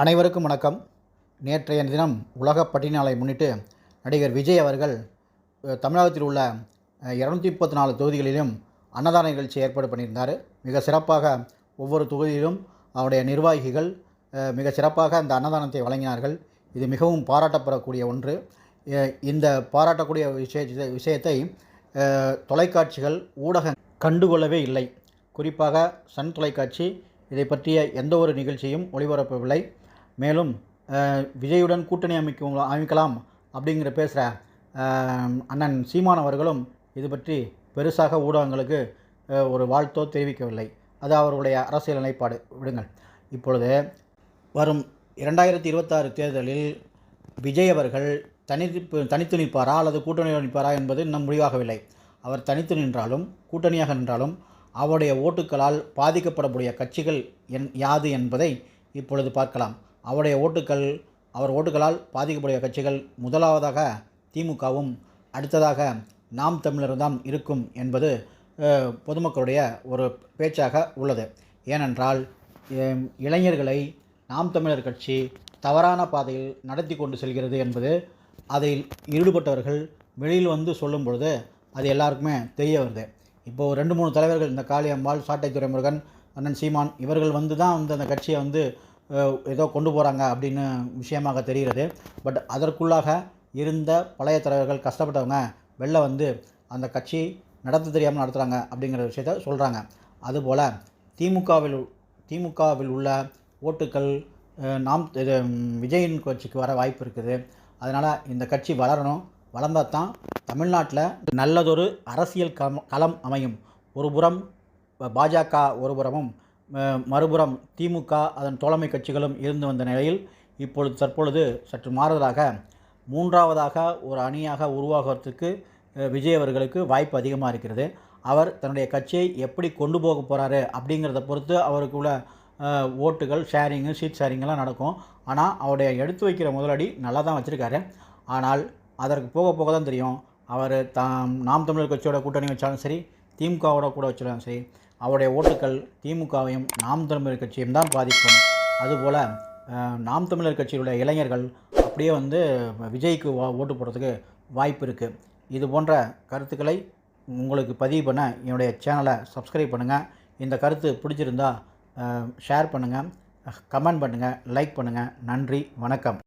அனைவருக்கும் வணக்கம். நேற்றைய தினம் உலக பட்டினாலை முன்னிட்டு நடிகர் விஜய் அவர்கள் தமிழகத்தில் உள்ள இரநூத்தி முப்பத்தி நாலு தொகுதிகளிலும் அன்னதான நிகழ்ச்சி ஏற்பாடு பண்ணியிருந்தார். மிக சிறப்பாக ஒவ்வொரு தொகுதியிலும் அவருடைய நிர்வாகிகள் மிக சிறப்பாக அந்த அன்னதானத்தை வழங்கினார்கள். இது மிகவும் பாராட்டப்படக்கூடிய ஒன்று. இந்த பாராட்டக்கூடிய விஷய விஷயத்தை தொலைக்காட்சிகள் ஊடகம் கண்டுகொள்ளவே இல்லை. குறிப்பாக சன் தொலைக்காட்சி இதை பற்றிய எந்த ஒரு நிகழ்ச்சியும் ஒளிபரப்பவில்லை. மேலும் விஜயுடன் கூட்டணி அமைக்கும் அமைக்கலாம் அப்படிங்கிற பேசுகிற அண்ணன் சீமான் அவர்களும் இது பற்றி பெருசாக ஊடகங்களுக்கு ஒரு வாழ்த்தோ தெரிவிக்கவில்லை. அது அவர்களுடைய அரசியல் நிலைப்பாடு. விடுங்கள். இப்பொழுது வரும் இரண்டாயிரத்தி இருபத்தாறு தேர்தலில் விஜய் அவர்கள் தனித்து தனித்து நிற்பாரா அல்லது கூட்டணியோடு நிற்பாரா என்பது இன்னும் முடிவாகவில்லை. அவர் தனித்து நின்றாலும் கூட்டணியாக நின்றாலும் அவருடைய ஓட்டுக்களால் பாதிக்கப்படக்கூடிய கட்சிகள் என் யாது என்பதை இப்பொழுது பார்க்கலாம். அவருடைய ஓட்டுக்கள் அவர் ஓட்டுகளால் பாதிக்கக்கூடிய கட்சிகள் முதலாவதாக திமுகவும் அடுத்ததாக நாம் தமிழர் தான் இருக்கும் என்பது பொதுமக்களுடைய ஒரு பேச்சாக உள்ளது. ஏனென்றால் இளைஞர்களை நாம் தமிழர் கட்சி தவறான பாதையில் நடத்தி கொண்டு செல்கிறது என்பது அதில் ஈடுபட்டவர்கள் வெளியில் வந்து சொல்லும் பொழுது அது எல்லாருக்குமே தெரிய வருது. இப்போது ரெண்டு மூணு தலைவர்கள் இந்த காளியம்மாள் சாட்டை துரைமுருகன் அண்ணன் சீமான் இவர்கள் வந்து தான் வந்து அந்த கட்சியை வந்து ஏதோ கொண்டு போகிறாங்க அப்படின்னு விஷயமாக தெரிகிறது. பட் அதற்குள்ளாக இருந்த பழைய தலைவர்கள் கஷ்டப்பட்டவங்க வெளில வந்து அந்த கட்சி நடத்த தெரியாமல் நடத்துகிறாங்க அப்படிங்கிற விஷயத்த சொல்கிறாங்க அதுபோல் திமுகவில் திமுகவில் உள்ள ஓட்டுக்கள் நாம் இது விஜயின் கட்சிக்கு வர வாய்ப்பு இருக்குது. அதனால் இந்த கட்சி வளரணும். வளர்ந்தால் தான் தமிழ்நாட்டில் நல்லதொரு அரசியல் கம் களம் அமையும். ஒரு புறம் பாஜக ஒரு புறமும் மறுபுறம் திமுக அதன் தோழமை கட்சிகளும் இருந்து வந்த நிலையில் இப்பொழுது தற்பொழுது சற்று மாறுதலாக மூன்றாவதாக ஒரு அணியாக உருவாகிறதுக்கு விஜய் அவர்களுக்கு வாய்ப்பு அதிகமாக இருக்கிறது. அவர் தன்னுடைய கட்சியை எப்படி கொண்டு போக போகிறாரு அப்படிங்கிறத பொறுத்து அவருக்கு உள்ள ஓட்டுகள் ஷேரிங்கு சீட் ஷேரிங்கெல்லாம் நடக்கும். ஆனால் அவருடைய எடுத்து வைக்கிற முதலடி நல்லா தான் வச்சுருக்காரு. ஆனால் அதற்கு போக போக தான் தெரியும். அவர் தாம் நாம் தமிழர் கட்சியோட கூட்டணி வச்சாலும் சரி திமுகவோட கூட வச்சாலும் சரி அவருடைய ஓட்டுக்கள் திமுகவையும் நாம் தமிழர் கட்சியும் தான் பாதிக்கும். அதுபோல் நாம் தமிழர் கட்சியிலுடைய இளைஞர்கள் அப்படியே வந்து விஜய்க்கு வா- ஓட்டு போடுறதுக்கு வாய்ப்பு இருக்குது இது போன்ற கருத்துக்களை உங்களுக்கு பதிவு பண்ண என்னுடைய சேனலை சப்ஸ்கிரைப் பண்ணுங்கள் இந்த கருத்து பிடிச்சிருந்தா ஷேர் பண்ணுங்கள் கமெண்ட் பண்ணுங்கள் லைக் பண்ணுங்கள் நன்றி வணக்கம்.